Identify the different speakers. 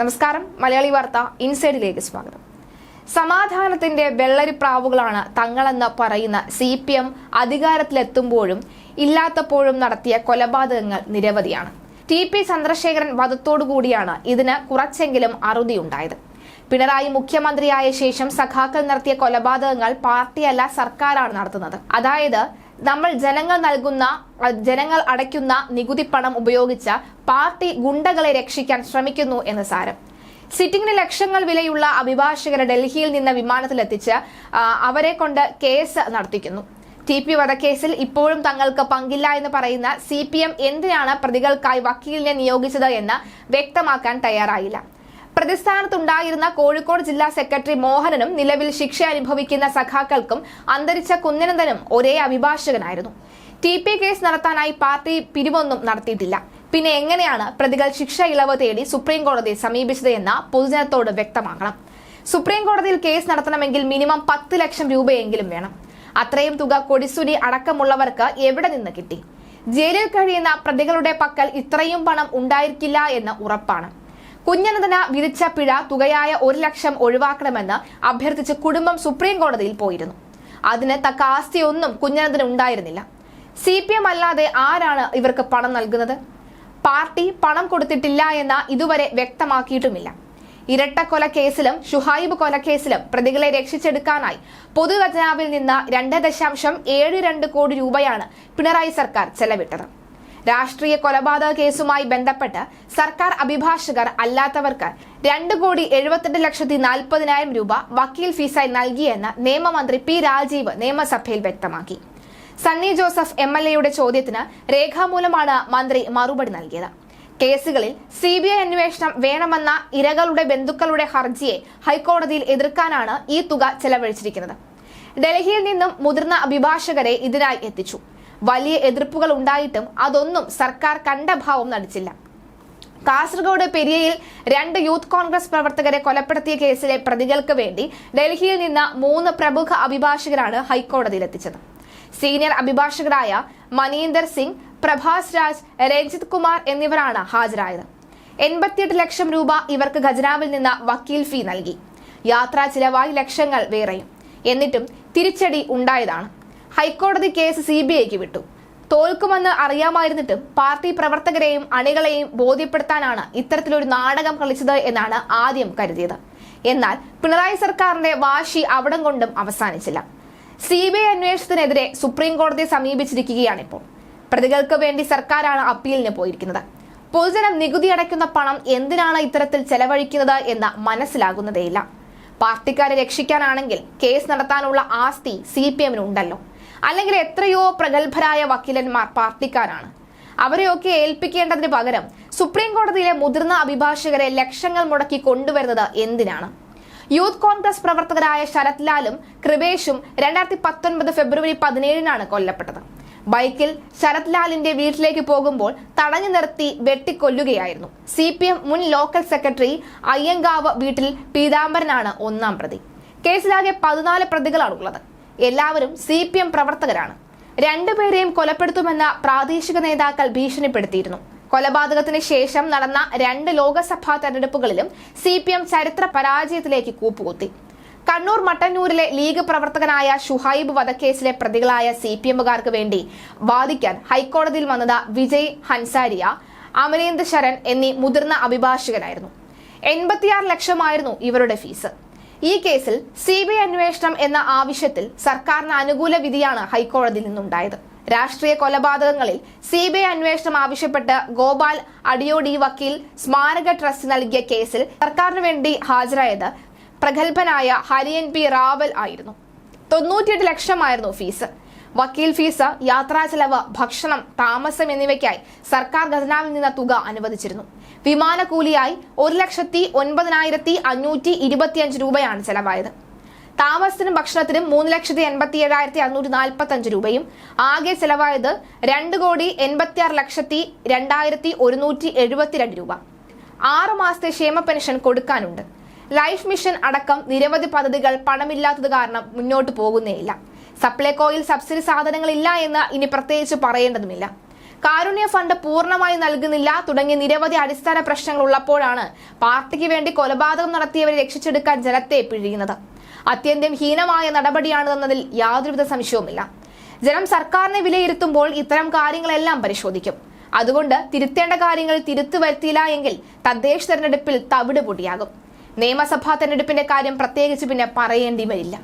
Speaker 1: നമസ്കാരം. മലയാളി വാർത്ത ഇൻസൈഡിലേക്ക് സ്വാഗതം. സമാധാനത്തിന്റെ വെള്ളരി വെള്ളരിപ്രാവുകളാണ് തങ്ങളെന്ന് പറയുന്ന സി പി എം അധികാരത്തിലെത്തുമ്പോഴും ഇല്ലാത്തപ്പോഴും നടത്തിയ കൊലപാതകങ്ങൾ നിരവധിയാണ്. ടി പി ചന്ദ്രശേഖരൻ വധത്തോടുകൂടിയാണ് ഇതിന് കുറച്ചെങ്കിലും അറുതിയുണ്ടായത്. പിണറായി മുഖ്യമന്ത്രിയായ ശേഷം സഖാക്കൾ നടത്തിയ കൊലപാതകങ്ങൾ പാർട്ടിയല്ല സർക്കാരാണ് നടത്തുന്നത്. അതായത് നമ്മൾ ജനങ്ങൾ നൽകുന്ന ജനങ്ങൾ അടയ്ക്കുന്ന നികുതി പണം ഉപയോഗിച്ച പാർട്ടി ഗുണ്ടകളെ രക്ഷിക്കാൻ ശ്രമിക്കുന്നു എന്ന് സാരം. സിറ്റിംഗിന് ലക്ഷങ്ങൾ വിലയുള്ള അഭിഭാഷകരെ ഡൽഹിയിൽ നിന്ന് വിമാനത്തിലെത്തിച്ച് അവരെ കൊണ്ട് കേസ് നടത്തിക്കുന്നു. ടി പി വധക്കേസിൽ ഇപ്പോഴും തങ്ങൾക്ക് പങ്കില്ല എന്ന് പറയുന്ന സി പി എം എന്തിനാണ് പ്രതികൾക്കായി വക്കീലിനെ നിയോഗിച്ചത് എന്ന് വ്യക്തമാക്കാൻ തയ്യാറായില്ല. പ്രതിസ്ഥാനത്തുണ്ടായിരുന്ന കോഴിക്കോട് ജില്ലാ സെക്രട്ടറി മോഹനനും നിലവിൽ ശിക്ഷ അനുഭവിക്കുന്ന സഖാക്കൾക്കും അന്തരിച്ച കുഞ്ഞനന്ദനും ഒരേ അഭിഭാഷകനായിരുന്നു. ടി പി കേസ് നടത്താനായി പാർട്ടി പിരിവൊന്നും നടത്തിയിട്ടില്ല. പിന്നെ എങ്ങനെയാണ് പ്രതികൾ ശിക്ഷ ഇളവ് തേടി സുപ്രീം കോടതിയെ സമീപിച്ചത് എന്ന പൊതുജനത്തോട് വ്യക്തമാക്കണം സുപ്രീം കോടതിയിൽ കേസ് നടത്തണമെങ്കിൽ മിനിമം പത്ത് ലക്ഷം രൂപയെങ്കിലും വേണം. അത്രയും തുക കൊടിസുരി അടക്കമുള്ളവർക്ക് എവിടെ നിന്ന് കിട്ടി? ജയിലിൽ കഴിയുന്ന പ്രതികളുടെ പക്കൽ ഇത്രയും പണം ഉണ്ടായിരിക്കില്ല എന്ന് ഉറപ്പാണ്. കുഞ്ഞനന്ദന വിധിച്ച പിഴ തുകയായ ഒരു ലക്ഷം ഒഴിവാക്കണമെന്ന് അഭ്യർത്ഥിച്ച് കുടുംബം സുപ്രീം കോടതിയിൽ പോയിരുന്നു. അതിന് തക്ക ആസ്തിയൊന്നും കുഞ്ഞനന്ദന് ഉണ്ടായിരുന്നില്ല. സി പി എം അല്ലാതെ ആരാണ് ഇവർക്ക് പണം നൽകുന്നത്? പാർട്ടി പണം കൊടുത്തിട്ടില്ല എന്ന ഇതുവരെ വ്യക്തമാക്കിയിട്ടുമില്ല. ഇരട്ടക്കൊല കേസിലും ഷുഹൈബ് കൊലക്കേസിലും പ്രതികളെ രക്ഷിച്ചെടുക്കാനായി പൊതുഖജനാവിൽ നിന്ന് രണ്ട് ദശാംശം ഏഴ് രണ്ട് കോടി രൂപയാണ് പിണറായി സർക്കാർ ചെലവിട്ടത്. രാഷ്ട്രീയ കൊലപാതക കേസുമായി ബന്ധപ്പെട്ട് സർക്കാർ അഭിഭാഷകർ അല്ലാത്തവർക്ക് രണ്ട് കോടി എഴുപത്തെട്ട് ലക്ഷത്തി നാൽപ്പതിനായിരം രൂപ വക്കീൽ ഫീസായി നൽകിയെന്ന് നിയമമന്ത്രി പി രാജീവ് നിയമസഭയിൽ വ്യക്തമാക്കി. സണ്ണി ജോസഫ് എം എൽ എയുടെ ചോദ്യത്തിന് രേഖാമൂലമാണ് മന്ത്രി മറുപടി നൽകിയത്. കേസുകളിൽ സി ബി ഐ അന്വേഷണം വേണമെന്ന ഇരകളുടെ ബന്ധുക്കളുടെ ഹർജിയെ ഹൈക്കോടതിയിൽ എതിർക്കാനാണ് ഈ തുക ചെലവഴിച്ചിരിക്കുന്നത്. ഡൽഹിയിൽ നിന്നും മുതിർന്ന അഭിഭാഷകരെ ഇതിനായി എത്തിച്ചു. വലിയ എതിർപ്പുകൾ ഉണ്ടായിട്ടും അതൊന്നും സർക്കാർ കണ്ട ഭാവം നടിച്ചില്ല. കാസർഗോഡ് പെരിയയിൽ രണ്ട് യൂത്ത് കോൺഗ്രസ് പ്രവർത്തകരെ കൊലപ്പെടുത്തിയ കേസിലെ പ്രതികൾക്ക് വേണ്ടി ഡൽഹിയിൽ നിന്ന് മൂന്ന് പ്രമുഖ അഭിഭാഷകരാണ് ഹൈക്കോടതിയിൽ എത്തിച്ചത്. സീനിയർ അഭിഭാഷകരായ മനീന്ദർ സിംഗ് പ്രഭാസ് രാജ് രഞ്ജിത് കുമാർ എന്നിവരാണ് ഹാജരായത്. എൺപത്തിയെട്ട് ലക്ഷം രൂപ ഇവർക്ക് ഖജനാവിൽ നിന്ന് വക്കീൽ ഫീ നൽകി. യാത്രാ ചിലവായി ലക്ഷങ്ങൾ വേറെയും. എന്നിട്ടും തിരിച്ചടി ഉണ്ടായതാണ്. ഹൈക്കോടതി കേസ് സി ബി ഐക്ക് വിട്ടു. തോൽക്കുമെന്ന് അറിയാമായിരുന്നിട്ടും പാർട്ടി പ്രവർത്തകരെയും അണികളെയും ബോധ്യപ്പെടുത്താനാണ് ഇത്തരത്തിലൊരു നാടകം കളിച്ചത് എന്നാണ് ആദ്യം കരുതിയത്. എന്നാൽ പിണറായി സർക്കാരിന്റെ വാശി അവിടം കൊണ്ടും അവസാനിച്ചില്ല. സി ബി ഐ അന്വേഷണത്തിനെതിരെ സുപ്രീം കോടതിയെ സമീപിച്ചിരിക്കുകയാണിപ്പോൾ. പ്രതികൾക്ക് വേണ്ടി സർക്കാരാണ് അപ്പീലിന് പോയിരിക്കുന്നത്. പൊതുജനം നികുതി അടയ്ക്കുന്ന പണം എന്തിനാണ് ഇത്തരത്തിൽ ചെലവഴിക്കുന്നത് എന്ന് മനസ്സിലാകുന്നതേയില്ല. പാർട്ടിക്കാരെ രക്ഷിക്കാനാണെങ്കിൽ കേസ് നടത്താനുള്ള ആസ്തി സി പി എമ്മിനുണ്ടല്ലോ അല്ലെങ്കിൽ എത്രയോ പ്രഗത്ഭരായ വക്കീലന്മാർ പാർട്ടിക്കാരാണ്. അവരെയൊക്കെ ഏൽപ്പിക്കേണ്ടതിന് പകരം സുപ്രീം കോടതിയിലെ മുതിർന്ന അഭിഭാഷകരെ ലക്ഷങ്ങൾ മുടക്കി കൊണ്ടുവരുന്നത് എന്തിനാണ്? യൂത്ത് കോൺഗ്രസ് പ്രവർത്തകരായ ശരത് ലാലും കൃപേഷും രണ്ടായിരത്തി പത്തൊൻപത് ഫെബ്രുവരി പതിനേഴിനാണ് കൊല്ലപ്പെട്ടത്. ബൈക്കിൽ ശരത് ലാലിന്റെ വീട്ടിലേക്ക് പോകുമ്പോൾ തടഞ്ഞു നിർത്തി വെട്ടിക്കൊല്ലുകയായിരുന്നു. സി പി എം മുൻ ലോക്കൽ സെക്രട്ടറി അയ്യങ്കാവ് വീട്ടിൽ പീതാംബരനാണ് ഒന്നാം പ്രതി. കേസിലാകെ പതിനാല് പ്രതികളാണുള്ളത്. എല്ലാവരും സി പി എം പ്രവർത്തകരാണ്. രണ്ടുപേരെയും കൊലപ്പെടുത്തുമെന്ന പ്രാദേശിക നേതാക്കൾ ഭീഷണിപ്പെടുത്തിയിരുന്നു. കൊലപാതകത്തിന് ശേഷം നടന്ന രണ്ട് ലോക്സഭാ തെരഞ്ഞെടുപ്പുകളിലും സി പി എം ചരിത്ര പരാജയത്തിലേക്ക് കൂപ്പുകുത്തി. കണ്ണൂർ മട്ടന്നൂരിലെ ലീഗ് പ്രവർത്തകനായ ഷുഹൈബ് വധക്കേസിലെ പ്രതികളായ സി പി എമ്മുകാർക്ക് വേണ്ടി വാദിക്കാൻ ഹൈക്കോടതിയിൽ വന്നത് വിജയ് ഹൻസാരിയ അമരേന്ദ്ര ശരൺ എന്നീ മുതിർന്ന അഭിഭാഷകനായിരുന്നു. എൺപത്തിയാറ് ലക്ഷമായിരുന്നു ഇവരുടെ ഫീസ്. ഈ കേസിൽ സി ബി ഐ അന്വേഷണം എന്ന ആവശ്യത്തിൽ സർക്കാരിന് അനുകൂല വിധിയാണ് ഹൈക്കോടതിയിൽ നിന്നുണ്ടായത്. രാഷ്ട്രീയ കൊലപാതകങ്ങളിൽ സി ബി ഐ അന്വേഷണം ആവശ്യപ്പെട്ട് ഗോപാൽ അടിയോടി വക്കീൽ സ്മാരക ട്രസ്റ്റ് നൽകിയ കേസിൽ സർക്കാരിന് വേണ്ടി ഹാജരായത് പ്രഗത്ഭനായ ഹരിയൻ പി റാവൽ ആയിരുന്നു. തൊണ്ണൂറ്റിയെട്ട് ലക്ഷമായിരുന്നു ഫീസ്. വക്കീൽ ഫീസ് യാത്രാ ചെലവ് ഭക്ഷണം താമസം എന്നിവയ്ക്കായി സർക്കാർ ഖജനാവിൽ നിന്ന് തുക അനുവദിച്ചിരുന്നു. വിമാനക്കൂലിയായി ഒരു ലക്ഷത്തി ഒൻപതിനായിരത്തി അഞ്ഞൂറ്റി ഇരുപത്തിയഞ്ച് രൂപയാണ് ചെലവായത്. താമസത്തിനും ഭക്ഷണത്തിനും മൂന്ന് ലക്ഷത്തി എൺപത്തി ഏഴായിരത്തി അറുന്നൂറ്റി നാൽപ്പത്തി അഞ്ച് രൂപയും. ആകെ ചെലവായത് രണ്ട് കോടി എൺപത്തി ആറ് ലക്ഷത്തി രണ്ടായിരത്തി ഒരുന്നൂറ്റി എഴുപത്തിരണ്ട് രൂപ. ആറു മാസത്തെ ക്ഷേമ പെൻഷൻ കൊടുക്കാനുണ്ട്. ലൈഫ് മിഷൻ അടക്കം നിരവധി പദ്ധതികൾ പണമില്ലാത്തത് കാരണം മുന്നോട്ട് പോകുന്നേയില്ല. സപ്ലൈകോയിൽ സബ്സിഡി സാധനങ്ങളില്ല എന്ന് ഇനി പ്രത്യേകിച്ച് പറയേണ്ടതുമില്ല. കാരുണ്യ ഫണ്ട് പൂർണമായി നൽകുന്നില്ല തുടങ്ങിയ നിരവധി അടിസ്ഥാന പ്രശ്നങ്ങൾ ഉള്ളപ്പോഴാണ് പാർട്ടിക്ക് വേണ്ടി കൊലപാതകം നടത്തിയവരെ രക്ഷിച്ചെടുക്കാൻ ജനത്തെ പിഴിയുന്നത്. അത്യന്തം ഹീനമായ നടപടിയാണെന്നതിൽ യാതൊരുവിധ സംശയവുമില്ല. ജനം സർക്കാരിനെ വിലയിരുത്തുമ്പോൾ ഇത്തരം കാര്യങ്ങളെല്ലാം പരിശോധിക്കും. അതുകൊണ്ട് തിരുത്തേണ്ട കാര്യങ്ങൾ തിരുത്തു വരുത്തിയില്ല എങ്കിൽ തദ്ദേശ തെരഞ്ഞെടുപ്പിൽ തവിട് പൊടിയാകും. നിയമസഭാ തെരഞ്ഞെടുപ്പിന്റെ കാര്യം പ്രത്യേകിച്ച് പിന്നെ പറയേണ്ടി വരില്ല.